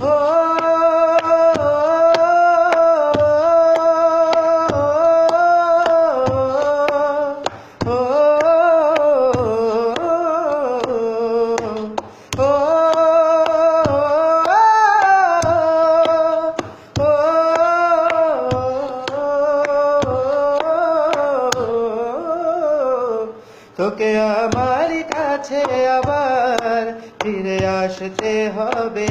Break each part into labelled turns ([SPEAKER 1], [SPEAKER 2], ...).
[SPEAKER 1] ও তোকে আমার কাছে আবার ফিরে আসতে হবে।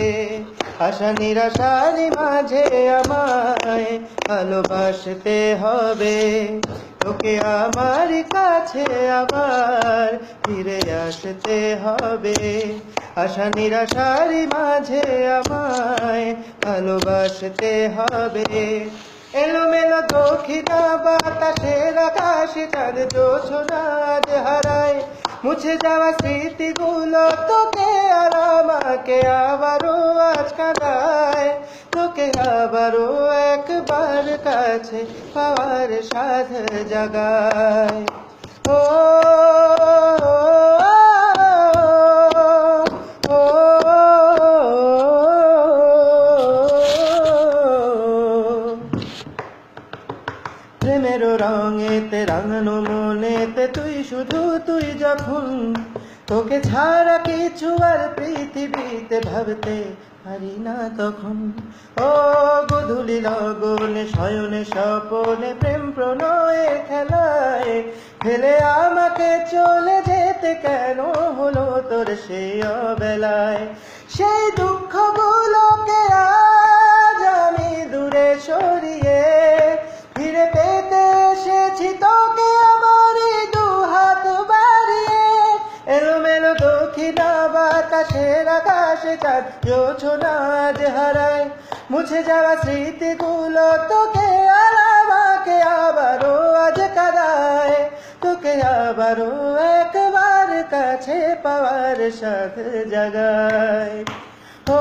[SPEAKER 1] আশা নিরাশার মাঝে আমায় ভালোবাসতে হবে। তোকে আমার কাছে আবার ফিরে আসতে হবে। আশা নিরাশার মাঝে আমায় ভালোবাসতে হবে। এলোমেলো দক্ষিণা বাতাসের আকাশে চাঁদ জোছনা হারায়। মুছে যাওয়া স্মৃতিগুলো তোকে আর আমাকে আবারও আজ কাঁদায় তোকে আবারও একবার কাছে পাওয়ার সাধ জাগায়। ও, প্রেমের রঙেতে রাঙানো মনেতে তুই শুধু তুই যখন তোকে ছাড়া কিছু আর পৃথিবীতে ভাবতে পারি না তখন। ও গধুলি লগনে, শয়নে, স্বপনে, প্রেম প্রণয়ে, খেলায়, ফেলে আমাকে চলে যেতে কেন হলো তোর সেই অবেলায়? সেই দুঃখগুলোকে আকাশের আকাশে চাঁদ যোছনা আজ হারায়। মুছে যাওয়া স্মৃতিগুলো তোকে আর আমাকে আবারও আজ কাদায়। তোকে আবারও একবার কাছে পাওয়ার সাথে জাগায়। ও